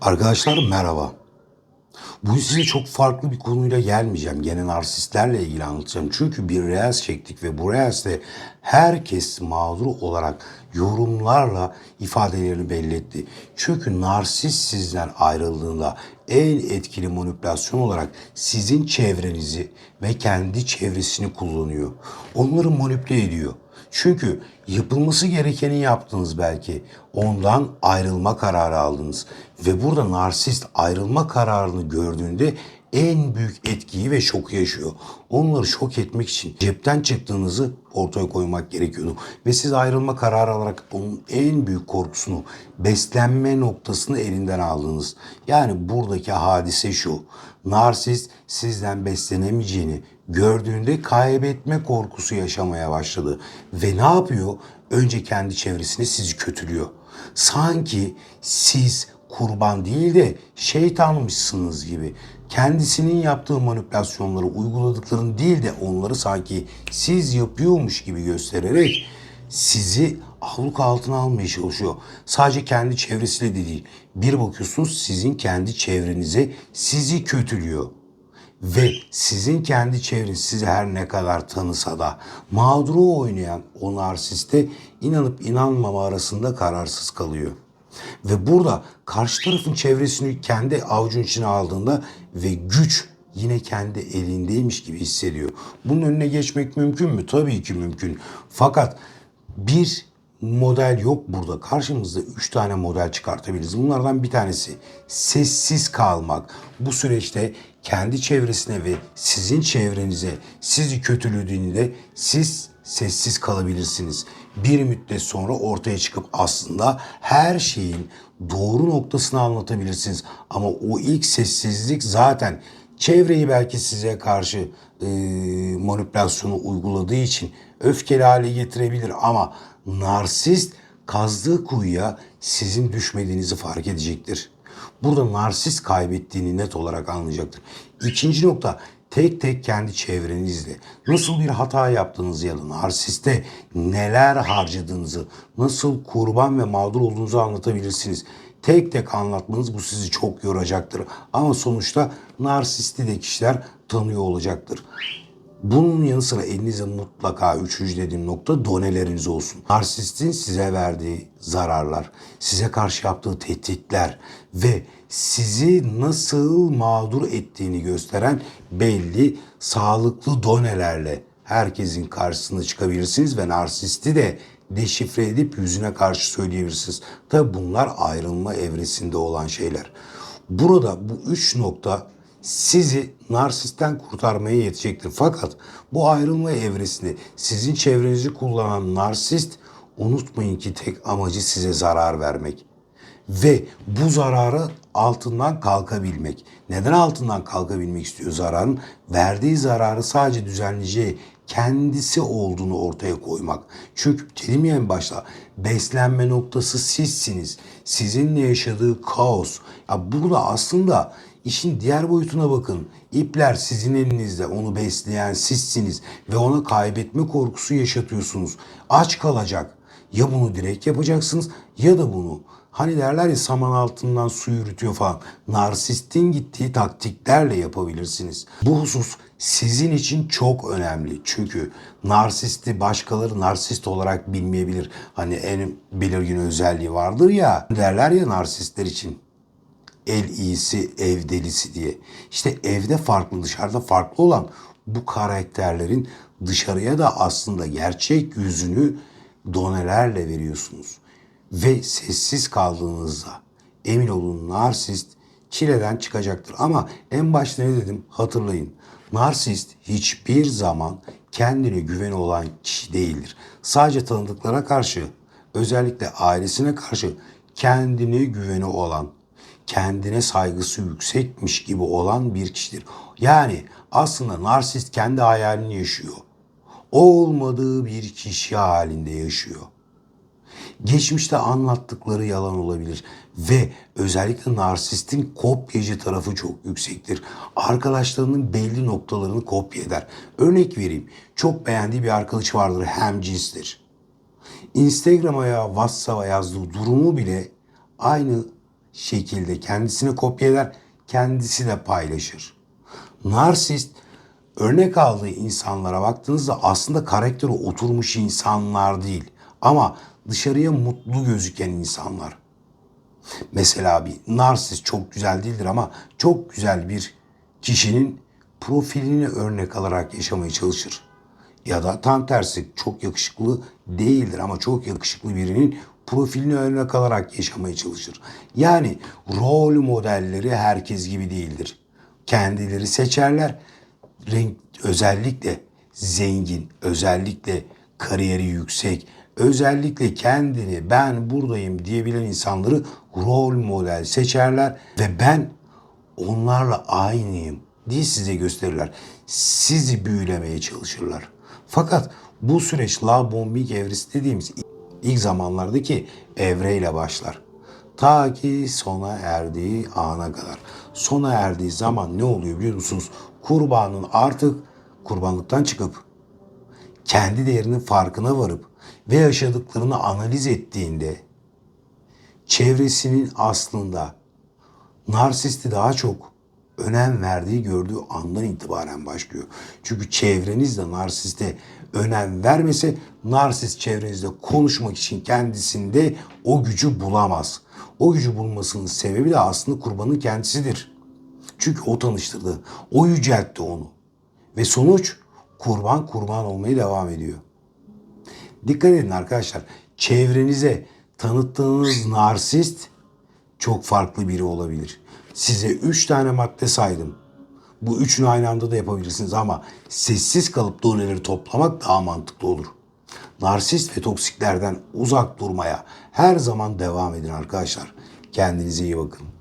Arkadaşlar merhaba. Bugün size çok farklı bir konuyla gelmeyeceğim. Gene narsistlerle ilgili anlatacağım. Çünkü bir reels çektik ve bu reels'te herkes mağdur olarak yorumlarla ifadelerini belli etti. Çünkü narsist sizden ayrıldığında en etkili manipülasyon olarak sizin çevrenizi ve kendi çevresini kullanıyor. Onları manipüle ediyor. Çünkü yapılması gerekeni yaptınız belki. Ondan ayrılma kararı aldınız. Ve burada narsist ayrılma kararını gördüğünde en büyük etkiyi ve şoku yaşıyor. Onları şok etmek için cepten çıktığınızı ortaya koymak gerekiyordu. Ve siz ayrılma kararı alarak onun en büyük korkusunu, beslenme noktasını elinden aldınız. Yani buradaki hadise şu. Narsist sizden beslenemeyeceğini gördüğünde kaybetme korkusu yaşamaya başladı. Ve ne yapıyor? Önce kendi çevresini sizi kötülüyor. Sanki siz kurban değil de şeytanmışsınız gibi. Kendisinin yaptığı manipülasyonları uyguladıklarını değil de onları sanki siz yapıyormuş gibi göstererek sizi ahluk altına almaya çalışıyor. Sadece kendi çevresiyle de değil. Bir bakıyorsunuz sizin kendi çevrenize sizi kötülüyor. Ve sizin kendi çevreniz sizi her ne kadar tanısa da mağduru oynayan o narsiste inanıp inanmama arasında kararsız kalıyor. Ve burada karşı tarafın çevresini kendi avucun içine aldığında ve güç yine kendi elindeymiş gibi hissediyor. Bunun önüne geçmek mümkün mü? Tabii ki mümkün. Fakat bir model yok burada. Karşımızda üç tane model çıkartabiliriz. Bunlardan bir tanesi sessiz kalmak. Bu süreçte kendi çevresine ve sizin çevrenize sizi kötülediğinde siz sessiz kalabilirsiniz. Bir müddet sonra ortaya çıkıp aslında her şeyin doğru noktasını anlatabilirsiniz. Ama o ilk sessizlik zaten çevreyi belki size karşı e, manipülasyonu uyguladığı için öfkeli hale getirebilir ama narsist kazdığı kuyuya sizin düşmediğinizi fark edecektir. Burada narsist kaybettiğini net olarak anlayacaktır. İkinci nokta tek tek kendi çevrenizle nasıl bir hata yaptığınızı ya da narsiste neler harcadığınızı, nasıl kurban ve mağdur olduğunuzu anlatabilirsiniz. Tek tek anlatmanız bu sizi çok yoracaktır. Ama sonuçta narsisti de kişiler tanıyor olacaktır. Bunun yanı sıra elinize mutlaka üçüncü dediğim nokta doneleriniz olsun. Narsistin size verdiği zararlar, size karşı yaptığı tehditler ve sizi nasıl mağdur ettiğini gösteren belli sağlıklı donelerle herkesin karşısına çıkabilirsiniz ve narsisti de deşifre edip yüzüne karşı söyleyebilirsiniz. Tabi bunlar ayrılma evresinde olan şeyler. Burada bu üç nokta sizi narsisten kurtarmaya yetecektir. Fakat bu ayrılma evresinde sizin çevrenizi kullanan narsist unutmayın ki tek amacı size zarar vermek. Ve bu zararı altından kalkabilmek. Neden altından kalkabilmek istiyor zararın? Verdiği zararı sadece düzenleyeceği kendisi olduğunu ortaya koymak. Çünkü dedim ya en başta beslenme noktası sizsiniz. Sizinle yaşadığı kaos. Ya burada aslında işin diğer boyutuna bakın. İpler sizin elinizde. Onu besleyen sizsiniz. Ve ona kaybetme korkusu yaşatıyorsunuz. Aç kalacak. Ya bunu direkt yapacaksınız ya da bunu Hani derler ya saman altından su yürütüyor falan. Narsistin gittiği taktiklerle yapabilirsiniz. Bu husus sizin için çok önemli. Çünkü narsisti başkaları narsist olarak bilmeyebilir. Hani en belirgin özelliği vardır ya. Derler ya narsistler için el iyisi ev delisi diye. İşte evde farklı dışarıda farklı olan bu karakterlerin dışarıya da aslında gerçek yüzünü donelerle veriyorsunuz. Ve sessiz kaldığınızda emin olun narsist çileden çıkacaktır. Ama en başta ne dedim hatırlayın. Narsist hiçbir zaman kendine güveni olan kişi değildir. Sadece tanıdıklara karşı özellikle ailesine karşı kendine güveni olan, kendine saygısı yüksekmiş gibi olan bir kişidir. Yani aslında narsist kendi hayalini yaşıyor. Olmadığı bir kişi halinde yaşıyor. Geçmişte anlattıkları yalan olabilir ve özellikle narsistin kopyacı tarafı çok yüksektir. Arkadaşlarının belli noktalarını kopya eder. Örnek vereyim. Çok beğendiği bir arkadaşı vardır hem cinstir. Instagram'a ya WhatsApp'a yazdığı durumu bile aynı şekilde kendisini kopya eder, kendisi de paylaşır. Narsist örnek aldığı insanlara baktığınızda aslında karakteri oturmuş insanlar değil ama dışarıya mutlu gözüken insanlar. Mesela bir narsist çok güzel değildir ama çok güzel bir kişinin profilini örnek alarak yaşamaya çalışır. Ya da tam tersi çok yakışıklı değildir ama çok yakışıklı birinin profilini örnek alarak yaşamaya çalışır. Yani rol modelleri herkes gibi değildir. Kendileri seçerler. Renk özellikle zengin, özellikle kariyeri yüksek, özellikle kendini ben buradayım diyebilen insanları rol model seçerler ve ben onlarla aynıyım diye size gösterirler. Sizi büyülemeye çalışırlar. Fakat bu süreç love bombing evresi dediğimiz ilk zamanlardaki evreyle başlar. Ta ki sona erdiği ana kadar. Sona erdiği zaman ne oluyor biliyor musunuz? Kurbanın artık kurbanlıktan çıkıp kendi değerinin farkına varıp ve yaşadıklarını analiz ettiğinde çevresinin aslında narsisti daha çok önem verdiği gördüğü andan itibaren başlıyor. Çünkü çevreniz de narsiste önem vermese narsist çevrenizde konuşmak için kendisinde o gücü bulamaz. O gücü bulmasının sebebi de aslında kurbanın kendisidir. Çünkü o tanıştırdı, o yüceltti onu. Ve sonuç kurban kurban olmaya devam ediyor. Dikkat edin arkadaşlar. Çevrenize tanıttığınız narsist çok farklı biri olabilir. Size üç tane madde saydım. Bu üçünü aynı anda da yapabilirsiniz ama sessiz kalıp doneleri toplamak daha mantıklı olur. Narsist ve toksiklerden uzak durmaya her zaman devam edin arkadaşlar. Kendinize iyi bakın.